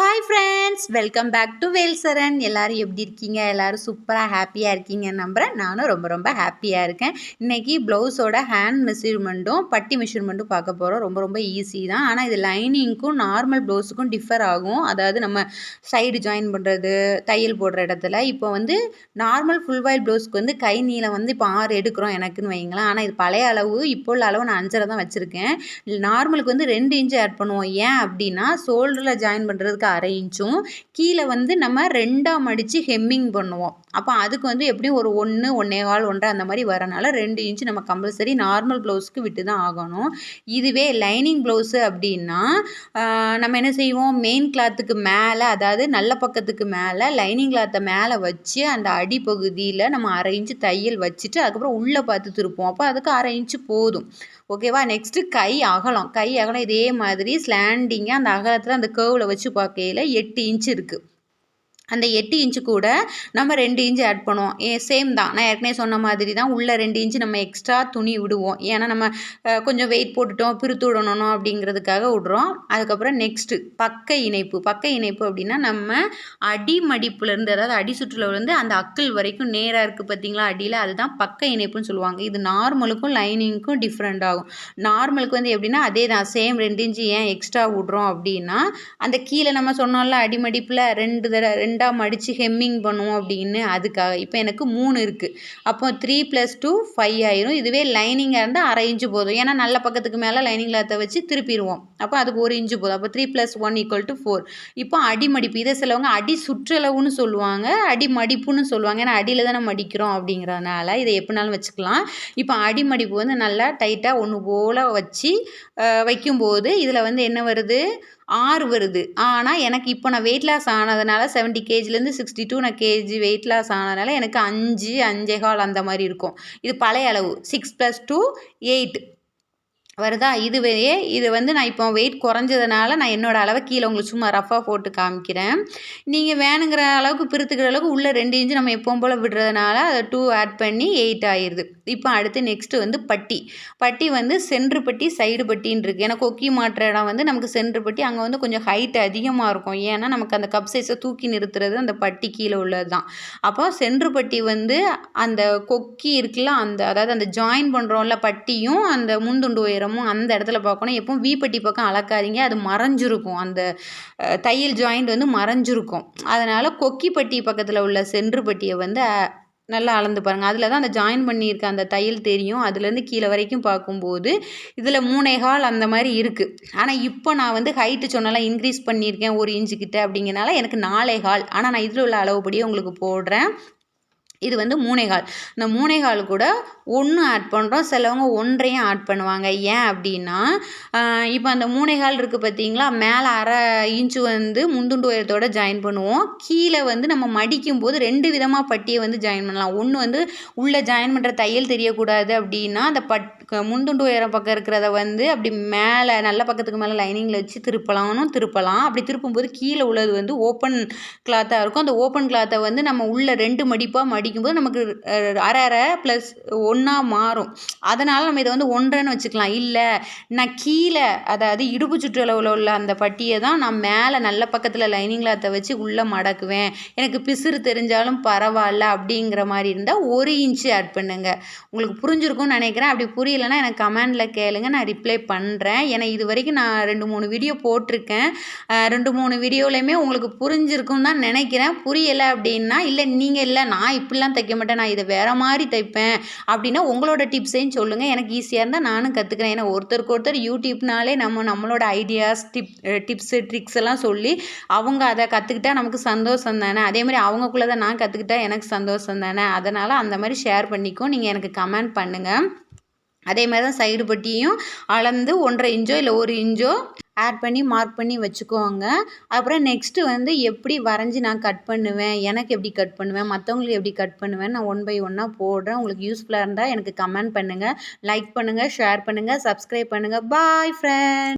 Hi friends welcome back to Velsaran எல்லோரும் எப்படி இருக்கீங்க? எல்லோரும் சூப்பராக ஹாப்பியாக இருக்கீங்க நம்புகிறேன் நானும் ரொம்ப ரொம்ப ஹாப்பியாக இருக்கேன். இன்றைக்கி ப்ளவுஸோட ஹேண்ட் மெஷர்மெண்ட்டும் பட்டி மெஷர்மெண்ட்டும் பார்க்க போகிறோம் ரொம்ப ரொம்ப ஈஸி தான். ஆனால் இது லைனிங்க்கும் நார்மல் ப்ளவுஸுக்கும் டிஃபர் ஆகும். அதாவது நம்ம சைடு ஜாயின் பண்ணுறது தையல் போடுற இடத்துல. இப்போ வந்து நார்மல் ஃபுல் வாயில் ப்ளவுஸ்க்கு வந்து கை நீளம் வந்து இப்போ ஆறு எடுக்கிறோம் எனக்குன்னு வைங்களேன். ஆனால் இது பழைய அளவு. இப்போ உள்ள அளவு நான் அஞ்சரை தான் வச்சுருக்கேன். நார்மலுக்கு வந்து ரெண்டு இன்ச்சு ஆட் பண்ணுவோம். ஏன் அப்படின்னா ஷோல்டரில் ஜாயின் பண்ணுறதுக்கு அரை இன்ச்சும் கீழே வந்து நம்ம ரெண்டாக மடித்து ஹெம்மிங் பண்ணுவோம். அப்போ அதுக்கு வந்து எப்படியும் ஒரு ஒன்று ஒன்றே கால் ஒன்றரை அந்த மாதிரி வரனால ரெண்டு இன்ச்சு நம்ம கம்பல்சரி நார்மல் ப்ளவுஸ்க்கு விட்டு தான் ஆகணும். இதுவே லைனிங் ப்ளவுஸு அப்படின்னா நம்ம என்ன செய்வோம்? மெயின் கிளாத்துக்கு மேலே அதாவது நல்ல பக்கத்துக்கு மேலே லைனிங் கிளாத்தை மேலே வச்சு அந்த அடிப்பகுதியில் நம்ம அரை இன்ச்சு தையல் வச்சுட்டு அதுக்கப்புறம் உள்ளே பார்த்து திருப்போம் அப்போ அதுக்கு அரை இன்ச்சு போதும். ஓகேவா நெக்ஸ்ட்டு கை அகலம். கை அகலம் இதே மாதிரி ஸ்லாண்டிங்காக அந்த அகலத்தில் அந்த கேவில் வச்சு பார்க்கையில் எட்டு இன்ச் இருக்குது அந்த எட்டு இன்ச்சு கூட நம்ம ரெண்டு இன்ச்சு ஆட் பண்ணுவோம். ஏ சேம் தான். நான் ஏற்கனவே சொன்ன மாதிரி தான் உள்ளே ரெண்டு இன்ச்சு நம்ம எக்ஸ்ட்ரா துணி விடுவோம். ஏன்னா நம்ம கொஞ்சம் வெயிட் போட்டுட்டோம் பிரித்து விடணும் அப்படிங்கிறதுக்காக விடுறோம். அதுக்கப்புறம் நெக்ஸ்ட்டு பக்க இணைப்பு. பக்க இணைப்பு அப்படின்னா நம்ம அடி மடிப்புலேருந்து அதாவது அடி சுற்றுலேருந்து அந்த அக்கல் வரைக்கும் நேராக இருக்குது பார்த்தீங்களா? அடியில் அதுதான் பக்க இணைப்புன்னு சொல்லுவாங்க. இது நார்மலுக்கும் லைனிங்க்கும் டிஃப்ரெண்ட் ஆகும். நார்மலுக்கு வந்து எப்படின்னா அதே தான் சேம் ரெண்டு இன்ச்சு ஏன் எக்ஸ்ட்ரா விடுறோம் அப்படின்னா அந்த கீழே நம்ம சொன்னோம்ல அடிமடிப்பில் ரெண்டு தடவை ரெண்டு ரெண்டாக மடித்து ஹெம்மிங் பண்ணுவோம் அப்படின்னு அதுக்காக. இப்போ எனக்கு மூணு இருக்குது அப்போ த்ரீ ப்ளஸ் டூ ஃபைவ் ஆயிரும். இதுவே லைனிங்காக இருந்தால் அரை இன்ச்சு போதும். ஏன்னா நல்ல பக்கத்துக்கு மேலே லைனிங் கிளாத்தை வச்சு திருப்பிடுவோம். அப்போ அதுக்கு ஒரு இன்ச்சு போதும். அப்போ three plus one equal to four இப்போ அடி மடிப்பு. இதை சிலவங்க அடி சுற்றளவுன்னு சொல்லுவாங்க. அடி மடிப்புன்னு சொல்லுவாங்க. ஏன்னா அடியில் தானே மடிக்கிறோம் அப்படிங்கிறதுனால இதை எப்படினாலும் வச்சுக்கலாம். இப்போ அடி மடிப்பு வந்து நல்லா டைட்டாக ஒன்று போல் வச்சு வைக்கும்போது இதில் வந்து என்ன வருது? ஆறு வருது. ஆனால் எனக்கு இப்போ நான் வெயிட் லாஸ் ஆனதுனால செவன்ட்டி கேஜிலேருந்து சிக்ஸ்டி டூ நான் கேஜி வெயிட் லாஸ் ஆனதுனால எனக்கு அஞ்சு அஞ்சே கால் அந்த மாதிரி இருக்கும். இது பழைய அளவு. சிக்ஸ் ப்ளஸ் டூ எயிட் வருதா? இதுவே இது வந்து நான் இப்போ வெயிட் குறைஞ்சதுனால நான் என்னோடய அளவை கீழே உங்களுக்கு சும்மா ரஃபாக போட்டு காமிக்கிறேன். நீங்கள் வேணுங்கிற அளவுக்கு பிரித்துக்கிற அளவுக்கு உள்ளே ரெண்டு இன்ச்சு நம்ம எப்பவும் போல் விடுறதுனால அதை டூ ஆட் பண்ணி எயிட் ஆயிடுது இப்போ அடுத்து நெக்ஸ்ட்டு வந்து பட்டி. பட்டி வந்து சென்ட்ரு பட்டி சைடு பட்டின்னு இருக்குது ஏன்னா கொக்கி மாற்ற இடம் வந்து நமக்கு சென்ட்ரு பட்டி அங்கே வந்து கொஞ்சம் ஹைட் அதிகமாக இருக்கும். ஏன்னா நமக்கு அந்த கப் சைஸை தூக்கி நிறுத்துறது அந்த பட்டி கீழே உள்ளது தான் அப்போ சென்று பட்டி வந்து அந்த கொக்கி இருக்குல்ல அந்த அதாவது அந்த ஜாயின் பண்ணுறோம்ல பட்டியும் அந்த முந்துண்டு இடமும் அந்த இடத்துல பார்க்கணும். எப்பவும் வீப்பட்டி பக்கம் அளக்காதீங்க. அது மறைஞ்சிருக்கும். அந்த தையல் ஜாயிண்ட் வந்து மறைஞ்சிருக்கும். அதனால் கொக்கிப்பட்டி பக்கத்தில் உள்ள சென்று பட்டியை வந்து நல்லா அளந்து பாருங்கள் அதில் தான் அந்த ஜாயின் பண்ணியிருக்க அந்த தையல் தெரியும். அதுலேருந்து கீழே வரைக்கும் பார்க்கும்போது இதில் மூணேகால் அந்த மாதிரி இருக்குது ஆனால் இப்போ நான் வந்து ஹைட்டு சொன்னலாம் இன்க்ரீஸ் பண்ணியிருக்கேன் ஒரு இன்ச்சு கிட்ட அப்படிங்கிறனால எனக்கு நாலே ஹால் ஆனால் நான் இதில் உள்ள அளவுபடியே உங்களுக்கு போடுறேன். இது வந்து மூனைகால் இந்த மூனைகால் கூட ஒன்று ஆட் பண்ணுறோம் சிலவங்க ஒன்றையும் ஆட் பண்ணுவாங்க. ஏன் அப்படின்னா இப்போ அந்த மூனைகால் இருக்குது பார்த்தீங்களா மேலே அரை இன்ச்சு வந்து முந்துண்டு உயரத்தோடு ஜாயின் பண்ணுவோம். கீழே வந்து நம்ம மடிக்கும் போது ரெண்டு விதமாக பட்டியை வந்து ஜாயின் பண்ணலாம். ஒன்று வந்து உள்ளே ஜாயின் பண்ணுற தையல் தெரியக்கூடாது அப்படின்னா அந்த பட் முந்துண்டு உயரம் பக்கம் இருக்கிறத வந்து அப்படி மேலே நல்ல பக்கத்துக்கு மேலே லைனிங்கில் வச்சு திருப்பலாம்னு திருப்பலாம். அப்படி திருப்பும்போது கீழே உள்ளது வந்து ஓப்பன் கிளாத்தாக இருக்கும். அந்த ஓப்பன் கிளாத்தை வந்து நம்ம உள்ள ரெண்டு மடிப்பாக மடி மடிக்கும்போது நமக்கு அரை அரை ப்ளஸ் ஒன்றா மாறும். அதனால் நம்ம இதை வந்து ஒன்றைன்னு வச்சுக்கலாம். இல்லை நான் கீழே அதாவது இடுப்பு சுற்றளவில் உள்ள அந்த பட்டியை தான் நான் மேலே நல்ல பக்கத்தில் லைனிங் கிளாத்தை வச்சு உள்ளே மடக்குவேன். எனக்கு பிசுறு தெரிஞ்சாலும் பரவாயில்ல அப்படிங்கிற மாதிரி இருந்தால் ஒரு இன்ச்சு ஆட் பண்ணுங்கள் உங்களுக்கு புரிஞ்சிருக்கும்னு நினைக்கிறேன். அப்படி புரியலைன்னா எனக்கு கமெண்டில் கேளுங்க. நான் ரிப்ளை பண்ணுறேன் ஏன்னா இது வரைக்கும் நான் ரெண்டு மூணு வீடியோ போட்டிருக்கேன். ரெண்டு மூணு வீடியோலையுமே உங்களுக்கு புரிஞ்சிருக்கும் தான் நினைக்கிறேன். புரியலை அப்படின்னா இல்லை நீங்கள் இல்லை நான் இப்படி மாதிரிலாம் தைக்க மாட்டேன். நான் இதை வேறு மாதிரி தைப்பேன். அப்படின்னா உங்களோட டிப்ஸையும் சொல்லுங்கள் எனக்கு ஈஸியாக இருந்தால் நானும் கற்றுக்கிறேன் ஏன்னா ஒருத்தருக்கு ஒருத்தர் யூடியூப்னாலே நம்ம நம்மளோட ஐடியாஸ் டிப் டிப்ஸு ட்ரிக்ஸ் எல்லாம் சொல்லி அவங்க அதை கற்றுக்கிட்டா நமக்கு சந்தோஷம் தானே? அதே மாதிரி அவங்கக்குள்ளே தான் நான் கற்றுக்கிட்டா எனக்கு சந்தோஷம் தானே? அதனால் அந்த மாதிரி ஷேர் பண்ணிக்கோ. நீங்கள் எனக்கு கமெண்ட் பண்ணுங்கள் அதே மாதிரி தான் சைடு பட்டியும் அளந்து ஒன்றரை இன்ச்சோ இல்லை ஒரு இன்ச்சோ ஆட் பண்ணி மார்க் பண்ணி வச்சுக்கோங்க. அப்புறம் நெக்ஸ்ட்டு வந்து எப்படி வரைஞ்சி நான் கட் பண்ணுவேன் எனக்கு எப்படி கட் பண்ணுவேன் மற்றவங்களுக்கு எப்படி கட் பண்ணுவேன் நான் ஒன் பை ஒன்னாக போடுறேன். உங்களுக்கு யூஸ்ஃபுல்லாக இருந்தால் எனக்கு கமெண்ட் பண்ணுங்கள் லைக் பண்ணுங்கள் ஷேர் பண்ணுங்கள் சப்ஸ்கிரைப் பண்ணுங்கள் பாய் ஃப்ரெண்ட்